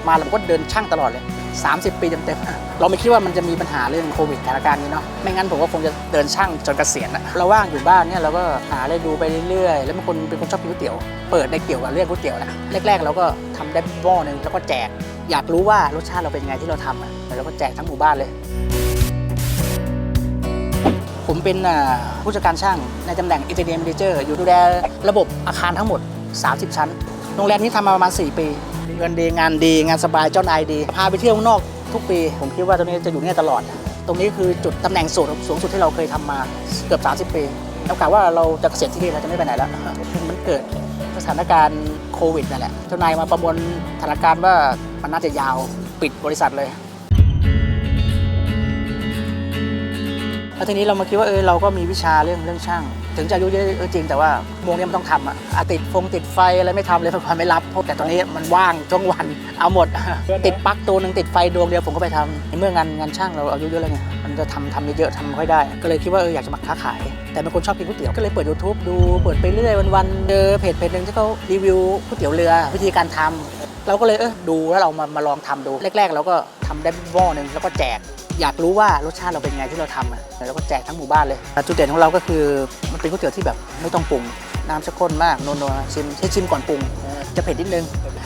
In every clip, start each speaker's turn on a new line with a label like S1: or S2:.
S1: บมาเราก็เดินช่างตลอดเลย 30 ปีเต็มๆเราไม่คิดว่ามันจะมีปัญหาเรื่องโควิดสถานการณ์นี้เนาะไม่งั้นผมก็คงจะเดินช่างจนเกษียณอะเราว่างอยู่บ้านเนี่ยเราก็หาอะไรดูไปเรื่อยๆ แล้วบางคนเป็นคนชอบกินก๋วยเตี๋ยวเปิดในเกี่ยวกับเรื่องก๋วยเตี๋ยวนะแรกๆ เราก็ทำได้หม้อหนึ่งแล้วก็แจก อยากรู้ว่ารสชาติเราเป็นไงที่เราทำอะแล้วก็แจกทั้งหมู่บ้านเลยผมเป็นผู้จัดการช่างในตำแหน่ง Engineer Manager อยู่ดูแลระบบอาคารทั้งหมด 30 ชั้น โรงแรมนี้ทำมาประมาณ 4 ปี เงินดีงานดีงานสบายเจ้านายดี พาไปเที่ยวข้างนอกทุกปี ผมคิดว่าตรงนี้จะอยู่เนี่ยตลอด ตรงนี้คือจุดตำแหน่งสูงสูงสุดที่เราเคยทำมาเกือบ 30 ปีแล้วกะว่าเราจะเกษียณที่นี่เราจะไม่ไปไหนแล้วมันเกิดสถานการณ์โควิดนั่นแหละเจ้านายมาประมวลสถานการณ์ว่ามันน่าจะยาวปิดบริษัทเลย แล้วทีนี้เรามาคิดว่าเออเราก็มีวิชาเรื่องเรื่องช่าง ถึงจะอายุเยอะเออจริงแต่ว่าโมงเนี้มันต้องทำอะอะติดฟงติดไฟอะไรไม่ทำเลยเพราะความไม่รับเพราะแต่ตอนนี้มันว่างช่วงวันเอาหมด ติดปลั๊กตัวหนึ่งติดไฟดวงเดียวผมก็ไปทำในเมื่องานงานช่างเราอายุเยอะแล้วไงมันจะทำทำเยอะๆทำไม่ค่อยได้ ก็เลยคิดว่าเอออยากจะมาค้าขาย แต่เป็นคนชอบกินก๋วยเตี๋ยวก็เลยเปิด YouTube ดูเปิดไปเรื่อยวันๆเจอเพจเพจหนึ่งที่เขารีวิวก๋วยเตี๋ยวเรือ วิธีการทำเราก็เลยเออดูแล้วเรามามาลองทำดูแรก ๆ เราก็ทำได้หม้อหนึ่งแล้วก็แจก อยากรู้ว่ารสชาติเราเป็นไงที่เราทำอะแล้วก็แจกทั้งหมู่บ้านเลยจุดเด่นของเราก็คือมันเป็นก๋วยเตี๋ยวที่แบบไม่ต้องปรุงน้ำจะข้นมากนัวๆชิมให้ชิมก่อนปรุงจะเผ็ดนิดนึง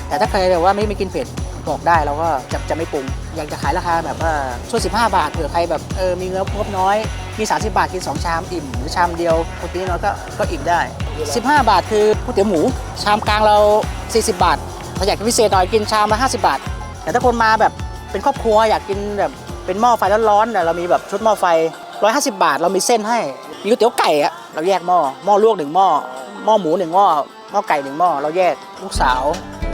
S1: แต่ถ้าใครแบบว่าไม่ไม่กินเผ็ดบอกได้เราก็จะจะไม่ปรุง อยากจะขายราคาแบบว่าช่วย15 บาทเผื่อใครแบบเออมีเงินงบน้อย มี 30 บาทกิน 2 ชามอิ่ม หรือชามเดียวคนนี้น้อยก็ก็อิ่มได้ 15 บาทคือก๋วยเตี๋ยวหมู ชามกลางเรา 40 บาทถ้าอยากกินพิเศษหน่อยกินชามละ50 บาท แต่ถ้าคนมาแบบเป็นครอบครัวอยากกินแบบ เป็นหม้อไฟร้อนๆเนี่ยเรามีแบบชุดหม้อไฟ 150 บาท เรามีเส้นให้ มีก๋วยเตี๋ยวไก่อะเราแยกหม้อหม้อลวกหนึ่งหม้อหม้อหมูหนึ่งหม้อหม้อไก่หนึ่งหม้อเราแยกลูกสาว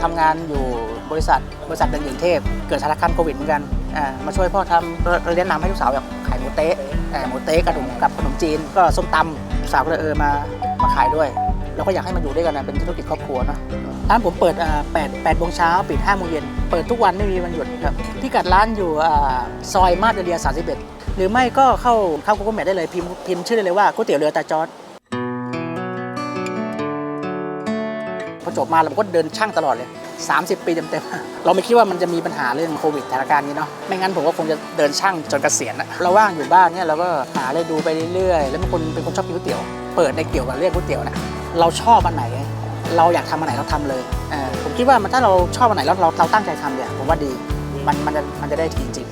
S1: ทำงานอยู่บริษัทบริษัทเดินหญิงเทพ เกิดสถานการณ์โควิดเหมือนกันอ่ามาช่วยพ่อทำก็เลยแนะนำให้ลูกสาวแบบขายหมูเต๊ะหมูเต๊ะกับขนมกับขนมจีน ก็ส้มตำลูกสาวก็เลยเออมามาขายด้วยเราก็อยากให้มาอยู่ด้วยกันนะเป็นธุรกิจครอบครัวเนอะร้านผมเปิดอ่า8 8โมงเช้าปิด5โมงเย็น เปิดทุกวันไม่มีวันหยุดครับพิกัดร้านอยู่ซอยมาดเรีย31 หรือไม่ก็เข้าเข้า Google Map ได้เลยพิมพ์พิมพ์ชื่อได้เลยว่าก๋วยเตี๋ยวเรือตาจอดพอจบมาเราก็เดินช่างตลอดเลย 30 ปีเต็มๆ เราไม่คิดว่ามันจะมีปัญหาเรื่องโควิดสถานการณ์นี้เนาะ ไม่งั้นผมก็คงจะเดินช่างจนเกษียณอะเราว่างอยู่บ้านเนี่ยเราก็หาอะไรดูไปเรื่อยๆ แล้วบางคนเป็นคนชอบกินก๋วยเตี๋ยว เปิดในเกี่ยวกับเรื่องก๋วยเตี๋ยวนะ เราชอบอันไหน เราอยากทำอันไหนเราทำเลยเออผมคิดว่ามันถ้าเราชอบอันไหนแล้วเราเราตั้งใจทำเนี่ยผมว่าดีมันมันจะมันจะได้ทีจริง